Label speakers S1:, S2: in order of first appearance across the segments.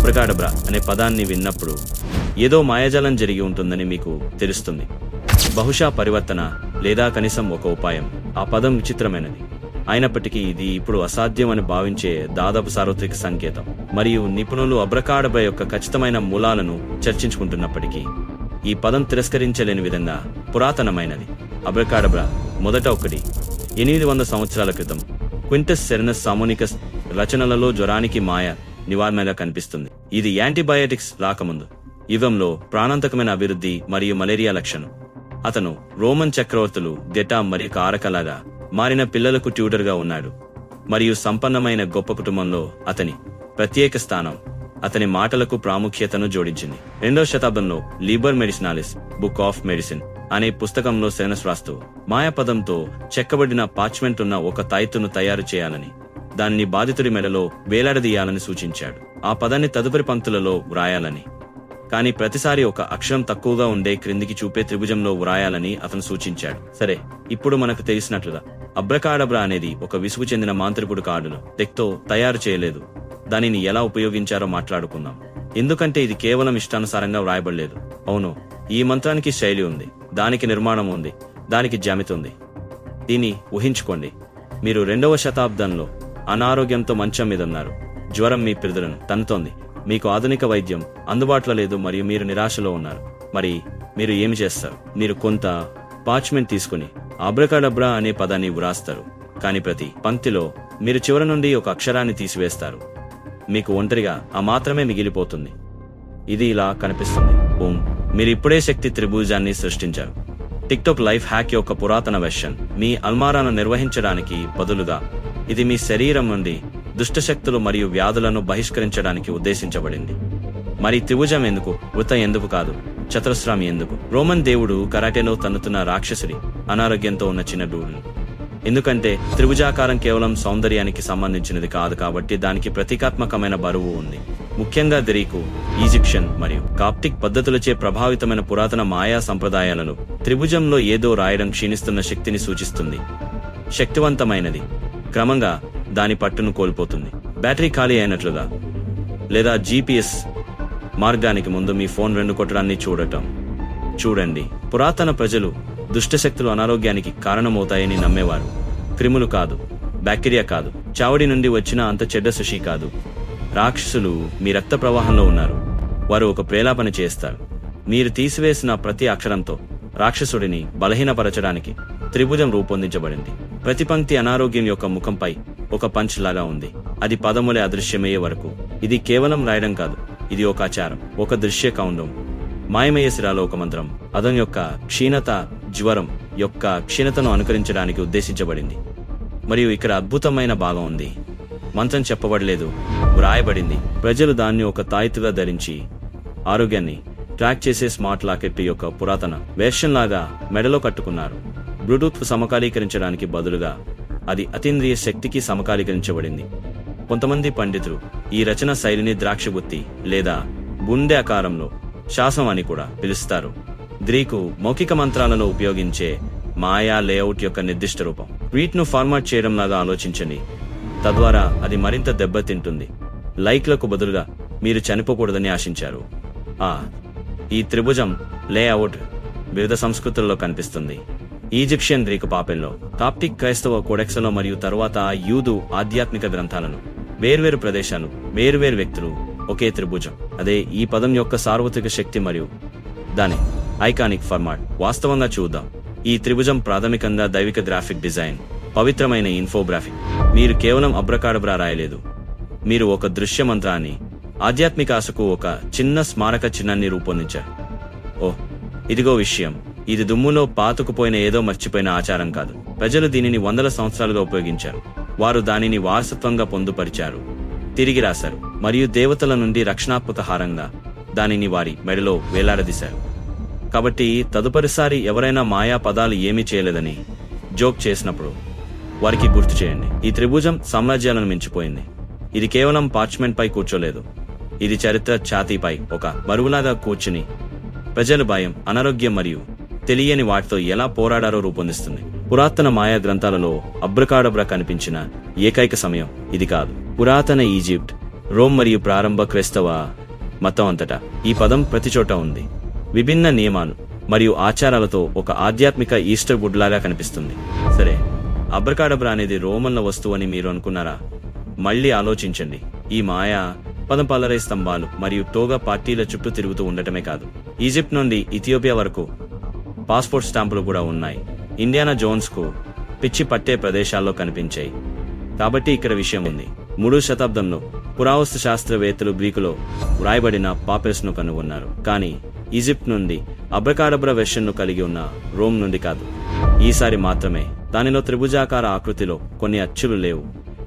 S1: అబ్రకాడబ్రా అనే పదాన్ని విన్నప్పుడు ఏదో మాయాజాలం జరిగి ఉంటుందని మీకు తెలుస్తుంది. బహుశా పరివర్తన లేదా కనీసం ఒక ఉపాయం. ఆ పదం విచిత్రమైనది. అయినప్పటికీ ఇది ఇప్పుడు అసాధ్యం అని భావించే దాదాపు సార్వత్రిక సంకేతం. మరియు నిపుణులు అబ్రకాడబ యొక్క ఖచ్చితమైన మూలాలను చర్చించుకుంటున్నప్పటికీ ఈ పదం తిరస్కరించలేని విధంగా పురాతనమైనది. అబ్రకాడబ్రా మొదట ఒకటి ఎనిమిది వందల సంవత్సరాల క్రితం క్వింటస్ సెరనస్ సామోనికస్ రచనలలో జ్వరానికి మాయ నివారణగా కనిపిస్తుంది. ఇది యాంటీబయాటిక్స్ రాకముందు. యుగంలో ప్రాణాంతకమైన అభివృద్ధి మరియు మలేరియా లక్షణం. అతను రోమన్ చక్రవర్తులు గెటా మరియు కారకలాగా మారిన పిల్లలకు ట్యూటర్గా ఉన్నాడు. మరియు సంపన్నమైన గొప్ప కుటుంబంలో అతని ప్రత్యేక స్థానం అతని మాటలకు ప్రాముఖ్యతను జోడించింది. రెండవ శతాబ్దంలో Liber Medicinalis book of medicine అనే పుస్తకంలో సెనస్ రాస్తూ మాయాపదంతో చెక్కబడిన పాచ్మెంట్ ఉన్న ఒక తాయితును తయారు చేయాలని దాన్ని బాధితుడి మెడలో వేలాడదీయాలని సూచించాడు. ఆ పదాన్ని తదుపరి పంక్తులలో వ్రాయాలని. కానీ ప్రతిసారి ఒక అక్షరం తక్కువగా ఉండే క్రిందికి చూపే త్రిభుజంలో వ్రాయాలని అతను సూచించాడు. సరే ఇప్పుడు మనకు తెలిసినట్లుగా అబ్రకాడబ్రా అనేది ఒక విసుగు చెందిన మాంత్రికుడు కార్డును తెక్తో తయారు చేయలేదు. దానిని ఎలా ఉపయోగించారో మాట్లాడుకుందాం. ఎందుకంటే ఇది కేవలం ఇష్టానుసారంగా వ్రాయబడలేదు. అవును ఈ మంత్రానికి శైలి ఉంది దానికి నిర్మాణం ఉంది దానికి జామితుంది దీన్ని ఊహించుకోండి. మీరు రెండవ శతాబ్దంలో అనారోగ్యంతో మంచం మీద ఉన్నారు జ్వరం మీ పిరుదులను తన్నుతోంది. మీకు ఆధునిక వైద్యం అందుబాటులో లేదు మరియు మీరు నిరాశలో ఉన్నారు. మరి మీరు ఏమి చేస్తారు? మీరు కొంత పాచ్మెంట్ తీసుకుని అబ్రకాడబ్రా అనే పదాన్ని వ్రాస్తారు. కానీ ప్రతి పంక్తిలో మీరు చివరి నుండి ఒక అక్షరాన్ని తీసివేస్తారు. మీకు ఒంటరిగా ఆ మాత్రమే మిగిలిపోతుంది. ఇది ఇలా కనిపిస్తుంది. ఓం. మీరు ఇప్పుడే శక్తి త్రిభుజాన్ని సృష్టించారు. టిక్టాక్ లైఫ్ హ్యాక్ యొక్క పురాతన వెర్షన్ మీ అల్మారాను నిర్వహించడానికి బదులుగా ఇది మీ శరీరం నుండి దుష్టశక్తులు మరియు వ్యాధులను బహిష్కరించడానికి ఉద్దేశించబడింది. మరి త్రిభుజం ఎందుకు? వృత ఎందుకు కాదు? చతురస్రామి ఎందుకు? రోమన్ దేవుడు కరాటేలో తన్నుతున్న రాక్షసుడి అనారోగ్యంతో ఉన్న చిన్న డూడును. ఎందుకంటే త్రిభుజాకారం కేవలం సౌందర్యానికి సంబంధించినది కాదు కాబట్టి దానికి ప్రతీకాత్మకమైన బరువు ఉంది. ముఖ్యంగా గ్రీకు ఈజిప్షియన్ మరియు కాప్టిక్ పద్ధతులచే ప్రభావితమైన పురాతన మాయా సంప్రదాయాలలో త్రిభుజంలో ఏదో రాయడం క్షీణిస్తున్న శక్తిని సూచిస్తుంది. శక్తివంతమైనది. క్రమంగా దాని పట్టును కోల్పోతుంది. బ్యాటరీ ఖాళీ అయినట్లుగా. లేదా జీపీఎస్ మార్గానికి ముందు మీ ఫోన్ రెండు కొట్టడాన్ని చూడటం. చూడండి. పురాతన ప్రజలు దుష్టశక్తులు అనారోగ్యానికి కారణమవుతాయని నమ్మేవారు. క్రిములు కాదు. బ్యాక్టీరియా కాదు. చావడి నుండి వచ్చిన అంత చెడ్డ శుషి కాదు. రాక్షసులు మీ రక్త ప్రవాహంలో ఉన్నారు. వారు ఒక ప్రేలాపన చేస్తారు. మీరు తీసివేసిన ప్రతి అక్షరంతో రాక్షసుడిని బలహీనపరచడానికి త్రిభుజం రూపొందించబడింది. ప్రతి పంక్తి అనారోగ్యం యొక్క ముఖంపై ఒక పంచ్ లాగా ఉంది. అది పదములే అదృశ్యమయ్యే వరకు. ఇది కేవలం రాయడం కాదు. ఇది ఒక ఆచారం ఒక దృశ్య కౌండం. మాయమయ్యే సిరాలో ఒక మంత్రం. అదం యొక్క క్షీణత జ్వరం యొక్క క్షీణతను అనుకరించడానికి ఉద్దేశించబడింది. మరియు ఇక్కడ అద్భుతమైన భాగం ఉంది. మంత్రం చెప్పబడలేదు వ్రాయబడింది. ప్రజలు దాన్ని ఒక తాయితుగా ధరించి ఆరోగ్యాన్ని ట్రాక్ చేసే స్మార్ట్ లాకెట్ యొక్క పురాతన వేర్షన్ మెడలో కట్టుకున్నారు. బ్లూటూత్ సమకాలీకరించడానికి బదులుగా అది అతీంద్రియ శక్తికి సమకాలీకరించబడింది. కొంతమంది పండితులు ఈ రచన శైలిని ద్రాక్షగుత్తి లేదా బుండె ఆకారంలో శాసం అని కూడా పిలుస్తారు. గ్రీకు మౌఖిక మంత్రాలలో ఉపయోగించే మాయా లేఅవుట్ యొక్క నిర్దిష్ట రూపం. వీట్ను ఫార్మాట్ చేయడం లాగా ఆలోచించండి. తద్వారా అది మరింత దెబ్బతింటుంది. లైక్లకు బదులుగా మీరు చనిపోకూడదని ఆశించారు. ఆ ఈ త్రిభుజం లేఅవుట్ వివిధ సంస్కృతుల్లో కనిపిస్తుంది. ఈజిప్షియన్ గ్రీకు పాపెల్లో కాప్టిక్ క్రైస్తవ కోడెక్స్లో మరియు తరువాత యూదు ఆధ్యాత్మిక గ్రంథాలను వేర్వేరు ప్రదేశాలు వేర్వేరు వ్యక్తులు ఒకే త్రిభుజం. అదే ఈ పదం యొక్క సార్వత్రిక శక్తి మరియు దాని ఐకానిక్ ఫార్మాట్. వాస్తవంగా చూద్దాం. ఈ త్రిభుజం ప్రాథమికంగా దైవిక గ్రాఫిక్ డిజైన్ పవిత్రమైన ఇన్ఫోగ్రాఫిక్. మీరు కేవలం అబ్రకాడబ్రా రాయలేదు. మీరు ఒక దృశ్య మంత్రాన్ని ఆధ్యాత్మిక ఆశకు ఒక చిన్న స్మారక చిహ్నాన్ని రూపొందించారు. ఓ ఇదిగో విషయం. ఇది దుమ్ములో పాతుకుపోయిన ఏదో మర్చిపోయిన ఆచారం కాదు. ప్రజలు దీనిని వందల సంవత్సరాలుగా ఉపయోగించారు. వారు దానిని వారసత్వంగా పొందుపరిచారు. తిరిగి రాశారు. మరియు దేవతల నుండి రక్షణాత్మక హారంగా దానిని వారి మెడలో వేలాడదీశారు. కాబట్టి తదుపరిసారి ఎవరైనా మాయా పదాలు ఏమీ చేయలేదని జోక్ చేసినప్పుడు వారికి గుర్తు చేయండి. ఈ త్రిభుజం సామ్రాజ్యాలను మించిపోయింది. ఇది కేవలం పార్చ్మెంట్ పై కూర్చోలేదు. ఇది చరిత్ర ఛాతీపై ఒక బరువులాగా కూర్చుని ప్రజల భయం అనారోగ్యం మరియు తెలియని వాటితో ఎలా పోరాడారో రూపొందిస్తుంది. పురాతన మాయా గ్రంథాలలో అబ్రకాడబ్రా కనిపించిన ఏకైక సమయం ఇది కాదు. పురాతన ఈజిప్ట్ రోమ్ మరియు ప్రారంభ క్రైస్తవ మతం అంతటా ఈ పదం ప్రతి చోట ఉంది. విభిన్న నియమాలు మరియు ఆచారాలతో ఒక ఆధ్యాత్మిక ఈస్టర్ గుడ్లాగా కనిపిస్తుంది. సరే అబ్రకాడబ్రా అనేది రోమన్ల వస్తువు అని మీరు అనుకున్నారా? మళ్ళీ ఆలోచించండి. ఈ మాయా పదం పలరై స్తంభాలు మరియు టోగా పార్టీల చుట్టూ తిరుగుతూ ఉండటమే కాదు. ఈజిప్ట్ నుండి ఇథియోపియా వరకు పాస్పోర్ట్ స్టాంపులు కూడా ఉన్నాయి. ఇండియానా జోన్స్కు పిచ్చి పట్టే ప్రదేశాల్లో కనిపించాయి. కాబట్టి ఇక్కడ విషయం ఉంది. మూడో శతాబ్దంలో పురావస్తు శాస్త్రవేత్తలు గ్రీకులో వ్రాయబడిన పాపెస్ను కనుగొన్నారు. కానీ ఈజిప్ట్ నుండి అబ్రకాడబ్ర వెషన్ను కలిగి ఉన్న రోమ్ నుండి కాదు. ఈసారి మాత్రమే దానిలో త్రిభుజాకార ఆకృతిలో కొన్ని అచ్చులు లేవు.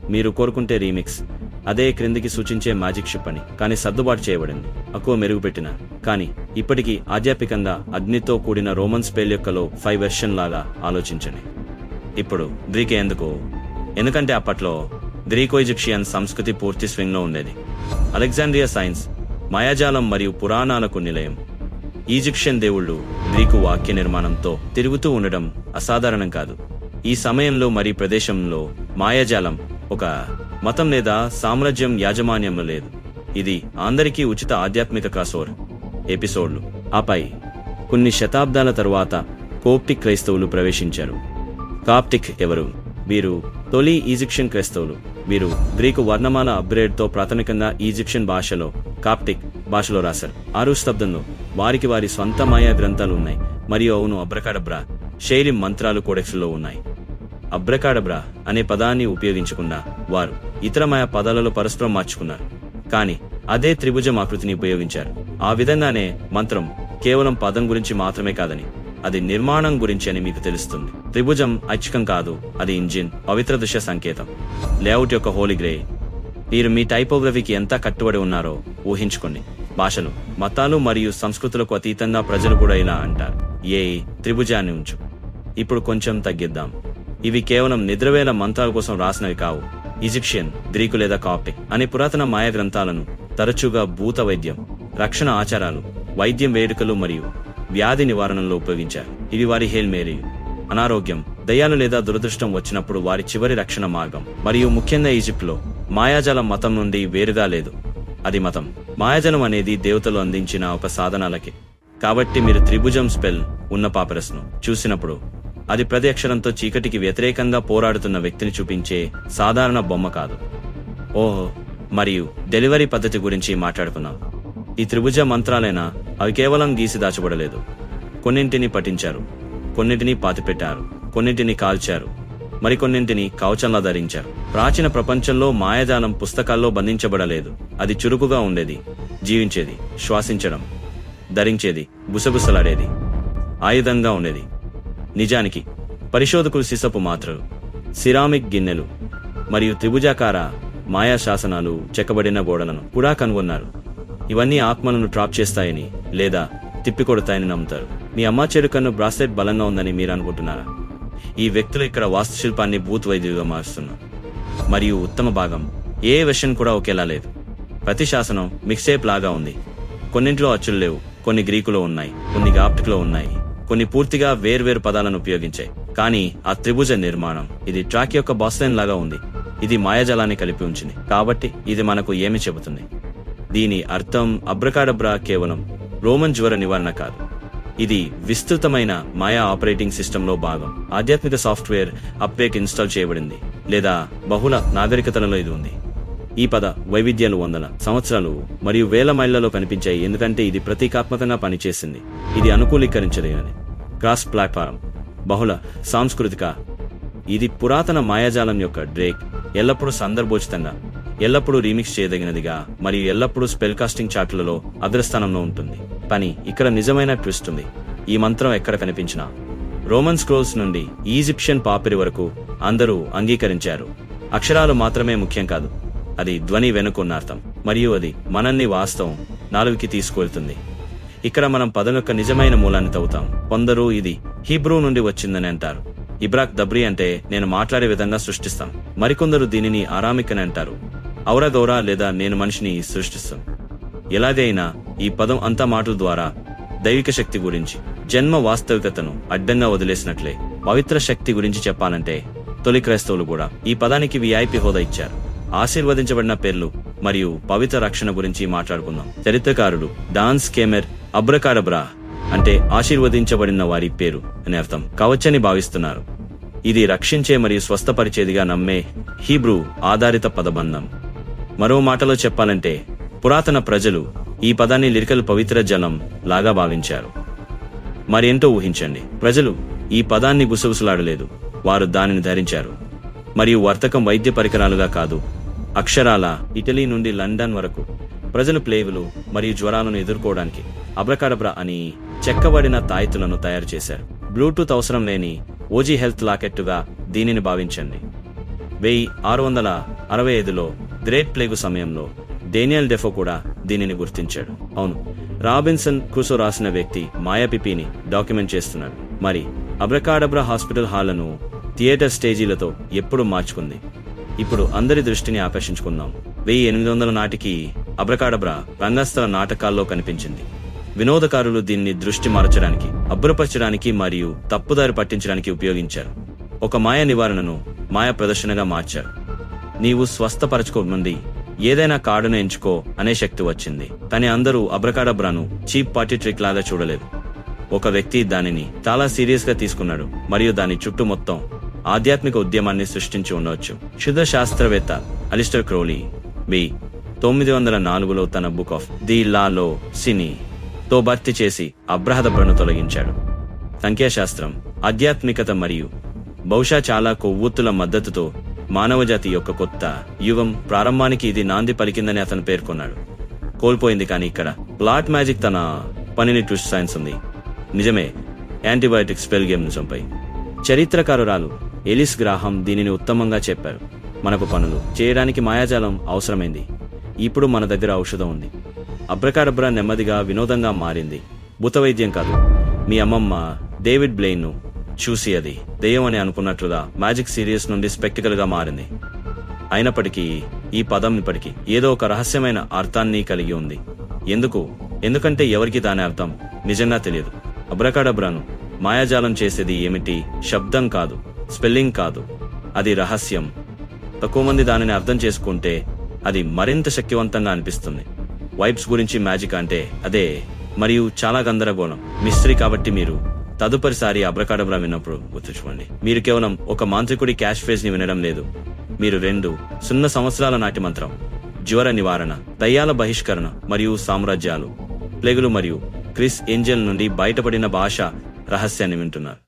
S1: మీరు కోరుకుంటే రీమిక్స్. అదే క్రిందికి సూచించే మ్యాజిక్ షిప్ అని. కానీ సర్దుబాటు చేయబడింది. అక్కువ మెరుగుపెట్టిన. కానీ ఇప్పటికీ ఆధ్యాత్మికంగా అగ్నితో కూడిన రోమన్ స్పేల్ యొక్కలో ఫైవ్ వెర్షన్ లాగా ఆలోచించండి. ఇప్పుడు గ్రీక్ ఎందుకు? ఎందుకంటే అప్పట్లో గ్రీకో ఈజిప్షియన్ సంస్కృతి పూర్తి స్వింగ్లో ఉండేది. అలెగ్జాండ్రియా సైన్స్ మాయాజాలం మరియు పురాణాలకు నిలయం. ఈజిప్షియన్ దేవుళ్ళు గ్రీకు వాక్య నిర్మాణంతో తిరుగుతూ ఉండడం అసాధారణం కాదు. ఈ సమయంలో మరి ప్రదేశంలో మాయాజాలం ఒక మతం లేదా సామ్రాజ్యం యాజమాన్యంలో లేదు. ఇది అందరికీ ఉచిత ఆధ్యాత్మిక క్రాసోర్ ఎపిసోడ్లు. ఆపై కొన్ని శతాబ్దాల తరువాత కోప్టిక్ క్రైస్తవులు ప్రవేశించారు. కాప్టిక్ ఎవరు? వీరు తొలి ఈజిప్షియన్ క్రైస్తవులు. వీరు గ్రీకు వర్ణమాల అప్గ్రేడ్తో ప్రాథమికంగా ఈజిప్షియన్ భాషలో కాప్టిక్ భాషలో రాశారు. ఆరు శతాబ్దంలో వారికి వారి స్వంత మాయా గ్రంథాలు ఉన్నాయి. మరియు అవును అబ్రకాడబ్రా శైలి మంత్రాలు కోడెక్స్లో ఉన్నాయి. అబ్రకాడబ్రా అనే పదాన్ని ఉపయోగించకుండా వారు ఇతర పదాలలో పరస్పరం మార్చుకున్నారు. కానీ అదే త్రిభుజం ఆకృతిని ఉపయోగించారు. ఆ విధంగానే మంత్రం కేవలం పదం గురించి మాత్రమే కాదని అది నిర్మాణం గురించి అని మీకు తెలుస్తుంది. త్రిభుజం ఐచ్ఛికం కాదు అది ఇంజిన్ పవిత్ర దృశ్య సంకేతం. లేఅవుట్ యొక్క హోలీ గ్రే. మీరు మీ టైపోగ్రఫీకి ఎంత కట్టుబడి ఉన్నారో ఊహించుకోండి. భాషలు మతాలు మరియు సంస్కృతులకు అతీతంగా ప్రజలు కూడా ఇలా అంటారు. ఏ త్రిభుజాన్ని ఉంచు. ఇప్పుడు కొంచెం తగ్గిద్దాం. ఇవి కేవలం నిద్రవేల మంత్రాల కోసం రాసినవి కావు. ఈజిప్షియన్ గ్రీకు లేదా కాప్టిక్ అనే పురాతన మాయ గ్రంథాలను తరచుగా భూత వైద్యం రక్షణ ఆచారాలు వైద్యం వేడుకలు మరియు వ్యాధి నివారణలో ఉపయోగించారు. ఇవి వారి హేల్ మేరీ అనారోగ్యం దయ్యాలు లేదా దురదృష్టం వచ్చినప్పుడు వారి చివరి రక్షణ మార్గం. మరియు ముఖ్యంగా ఈజిప్ట్లో మాయాజల మతం నుండి వేరుగా లేదు. అది మతం. మాయాజలం అనేది దేవతలు అందించిన ఒక సాధనాలకి. కాబట్టి మీరు త్రిభుజం స్పెల్ ఉన్న పాపరస్ను చూసినప్పుడు అది ప్రతి అక్షరంతో చీకటికి వ్యతిరేకంగా పోరాడుతున్న వ్యక్తిని చూపించే సాధారణ బొమ్మ కాదు. ఓహో మరియు డెలివరీ పద్ధతి గురించి మాట్లాడుకున్నాం ఈ త్రిభుజ మంత్రాలైనా అవి కేవలం గీసి దాచబడలేదు. కొన్నింటిని పఠించారు. కొన్నింటిని పాతిపెట్టారు. కొన్నింటిని కాల్చారు. మరికొన్నింటిని కవచంలా ధరించారు. ప్రాచీన ప్రపంచంలో మాయాజాలం పుస్తకాల్లో బంధించబడలేదు. అది చురుకుగా ఉండేది జీవించేది శ్వాసించడం ధరించేది గుసగుసలాడేది ఆయుధంగా ఉండేది. నిజానికి పరిశోధకులు సిసపు మాత్రలు సిరామిక్ గిన్నెలు మరియు త్రిభుజాకార మాయా శాసనాలు చెక్కబడిన గోడలను కూడా కనుగొన్నారు. ఇవన్నీ ఆత్మలను ట్రాప్ చేస్తాయని లేదా తిప్పికొడతాయని నమ్ముతారు. మీ అమ్మ చెరుకన్ను బ్రాస్లెట్ బలంగా ఉందని మీరు అనుకుంటున్నారా? ఈ వ్యక్తులు ఇక్కడ వాస్తుశిల్పాన్ని భూత్ వైద్యులుగా మారుస్తున్నారు. మరియు ఉత్తమ భాగం ఏ వెర్షన్ కూడా ఒకేలా లేదు. ప్రతి శాసనం మిక్సేప్ లాగా ఉంది. కొన్నింటిలో అచ్చులు లేవు కొన్ని గ్రీకులో ఉన్నాయి కొన్ని గాప్టిక్లో ఉన్నాయి. కొన్ని పూర్తిగా వేర్వేరు పదాలను ఉపయోగించాయి. కానీ ఆ త్రిభుజ నిర్మాణం ఇది ట్రాక్ యొక్క బాస్లైన్ లాగా ఉంది. ఇది మాయాజలాన్ని కలిపి ఉంచింది. కాబట్టి ఇది మనకు ఏమి చెబుతుంది? దీని అర్థం అబ్రకాడబ్రా కేవలం రోమన్ జ్వర నివారణ కాదు. ఇది విస్తృతమైన మాయా ఆపరేటింగ్ సిస్టంలో భాగం. ఆధ్యాత్మిక సాఫ్ట్వేర్ అప్వేక్ ఇన్స్టాల్ చేయబడింది. లేదా బహుళ నాగరికతలలో ఇది ఉంది. ఈ పద వైవిధ్యాలు వందల సంవత్సరాలు మరియు వేల మైళ్ళలో కనిపించాయి. ఎందుకంటే ఇది ప్రతీకాత్మకంగా పనిచేసింది. ఇది అనుకూలీకరించలేని క్రాస్ ప్లాట్ఫారం. బహుళ సాంస్కృతిక ఇది పురాతన మాయాజాలం యొక్క డ్రేక్ ఎల్లప్పుడూ సందర్భోచితంగా ఎల్లప్పుడూ రీమిక్స్ చేయదగినదిగా మరియు ఎల్లప్పుడూ స్పెల్ కాస్టింగ్ చాట్లలో అగ్రస్థానంలో ఉంటుంది. పని ఇక్కడ నిజమైన ట్విస్ట్ ఉంది. ఈ మంత్రం ఎక్కడ కనిపించినా. రోమన్ స్క్రోల్స్ నుండి ఈజిప్షియన్ పాపిరి వరకు అందరూ అంగీకరించారు. అక్షరాలు మాత్రమే ముఖ్యం కాదు. అది ధ్వని వెనుకున్న అర్థం. మరియు అది మనల్ని వాస్తవం నాలుగుకి తీసుకువెళ్తుంది. ఇక్కడ మనం పదం యొక్క నిజమైన మూలాన్ని తవ్వుతాం. కొందరు ఇది హీబ్రూ నుండి వచ్చిందని అంటారు. ఇబ్రాక్ దబ్రి అంటే నేను మాట్లాడే విధంగా సృష్టిస్తాం. మరికొందరు దీనిని ఆరామిక్ అని అంటారు. ఔరగౌరా లేదా నేను మనిషిని సృష్టిస్తాం. ఎలాగైనా ఈ పదం అంతా మాటల ద్వారా దైవిక శక్తి గురించి జన్మ వాస్తవికతను అడ్డంగా వదిలేసినట్లే పవిత్ర శక్తి గురించి చెప్పాలంటే తొలి క్రైస్తవులు కూడా ఈ పదానికి విఐపి హోదా ఇచ్చారు. ఆశీర్వదించబడిన పేర్లు మరియు పవిత్ర రక్షణ గురించి మాట్లాడుకుందాం. చరిత్రకారుడు డాన్స్ కేమెర్ అబ్రకాడబ్రా అంటే ఆశీర్వదించబడిన వారి పేరు అని అర్థం కావచ్చని భావిస్తున్నారు. ఇది రక్షించే మరియు స్వస్థపరిచేదిగా నమ్మే హీబ్రూ ఆధారిత పదబంధం. మరో మాటలో చెప్పాలంటే పురాతన ప్రజలు ఈ పదాన్ని లిరికల్ పవిత్ర జలం లాగా భావించారు. మరేంటో ఊహించండి ప్రజలు ఈ పదాన్ని గుసగుసలాడలేదు వారు దానిని ధరించారు. మరియు వర్తకం వైద్య పరికరాలుగా కాదు అక్షరాల ఇటలీ నుండి లండన్ వరకు ప్రజలు ప్లేగులు మరియు జ్వరాలను ఎదుర్కోవడానికి అబ్రకడబ్ర అని చెక్కబడిన తాయితులను తయారు చేశారు. బ్లూటూత్ అవసరం లేని ఓజీ హెల్త్ లాకెట్టుగా దీనిని భావించండి. వెయ్యి ఆరు వందల అరవై ఐదులో గ్రేట్ ప్లేగు సమయంలో డేనియల్ డెఫో కూడా దీనిని గుర్తించాడు. అవును రాబిన్సన్ క్రూసో రాసిన వ్యక్తి మాయాపిపిని డాక్యుమెంట్ చేస్తున్నాడు. మరి అబ్రకాడబ్రా హాస్పిటల్ హాళ్ళను థియేటర్ స్టేజీలతో ఎప్పుడు మార్చుకుంది? ఇప్పుడు అందరి దృష్టిని ఆకర్షించుకుందాం. వెయ్యి ఎనిమిది వందల నాటికి అబ్రకాడబ్రా రంగస్థల నాటకాల్లో కనిపించింది. వినోదకారులు దీన్ని దృష్టి మార్చడానికి అబ్బురపరచడానికి మరియు తప్పుదారి పట్టించడానికి ఉపయోగించారు. ఒక మాయ నివారణను మాయ ప్రదర్శనగా మార్చారు. నీవు స్వస్థపరచుకోమంది ఏదైనా కార్డును ఎంచుకో అనే శక్తి వచ్చింది. కానీ అందరూ అబ్రకాడబ్రాను చీప్ పార్టీ ట్రిక్ లాగా చూడలేదు. ఒక వ్యక్తి దానిని చాలా సీరియస్గా తీసుకున్నాడు మరియు దాని చుట్టూ మొత్తం ఆధ్యాత్మిక ఉద్యమాన్ని సృష్టించి ఉండవచ్చు. శుద్ధ శాస్త్రవేత్త అలిస్టర్ క్రోలీ బి తొమ్మిది వందల నాలుగులో తన బుక్ ఆఫ్ ది లాలో సినీ తో భర్తీ చేసి అబ్రహదబ్రను తొలగించాడు. సంఖ్యాశాస్త్రం ఆధ్యాత్మికత మరియు బహుశా చాలా కొవ్వొత్తుల మద్దతుతో మానవజాతి యొక్క కొత్త యుగం ప్రారంభానికి ఇది నాంది పలికిందని అతను పేర్కొన్నాడు. కోల్పోయింది కానీ ఇక్కడ ప్లాట్ మ్యాజిక్ తన పనిని ట్విస్ట్ సైన్స్ ఉంది. నిజమే యాంటీబయాటిక్ స్పెల్ గేమ్ నిజంపై చరిత్రకారురాలు ఎలిస్ గ్రాహం దీనిని ఉత్తమంగా చెప్పారు. మనకు పనులు చేయడానికి మాయాజాలం అవసరమైంది. ఇప్పుడు మన దగ్గర ఔషధం ఉంది. అబ్రకాడబ్రా నెమ్మదిగా వినోదంగా మారింది. భూతవైద్యం కాదు. మీ అమ్మమ్మ డేవిడ్ బ్లెయిన్ను చూసి అది దెయ్యం అని అనుకున్నట్లుగా మ్యాజిక్ సీరియస్ నుండి స్పెక్టికల్గా మారింది. అయినప్పటికీ ఈ పదం ఇప్పటికీ ఏదో ఒక రహస్యమైన అర్థాన్ని కలిగి ఉంది. ఎందుకు? ఎందుకంటే ఎవరికి దాని అర్థం? నిజంగా తెలియదు. అబ్రకాడబ్రాను మాయాజాలం చేసేది ఏమిటి? శబ్దం కాదు. స్పెల్లింగ్ కాదు అది రహస్యం. తక్కువ మంది దానిని అర్థం చేసుకుంటే అది మరింత శక్తివంతంగా అనిపిస్తుంది. వైబ్స్ గురించి మ్యాజిక్ అంటే అదే మరియు చాలా గందరగోళం. మిస్త్రీ కాబట్టి మీరు తదుపరిసారి అబ్రకాడబ్రా విన్నప్పుడు గుర్తుంచుకోండి. మీరు కేవలం ఒక మాంత్రికుడి క్యాష్ ఫేజ్ని వినడం లేదు. మీరు రెండు సున్నా సంవత్సరాల నాటి మంత్రం జ్వర నివారణ దయ్యాల బహిష్కరణ మరియు సామ్రాజ్యాలు ప్లేగులు మరియు క్రిస్ ఏంజల్ నుండి బయటపడిన భాష రహస్యాన్ని వింటున్నారు.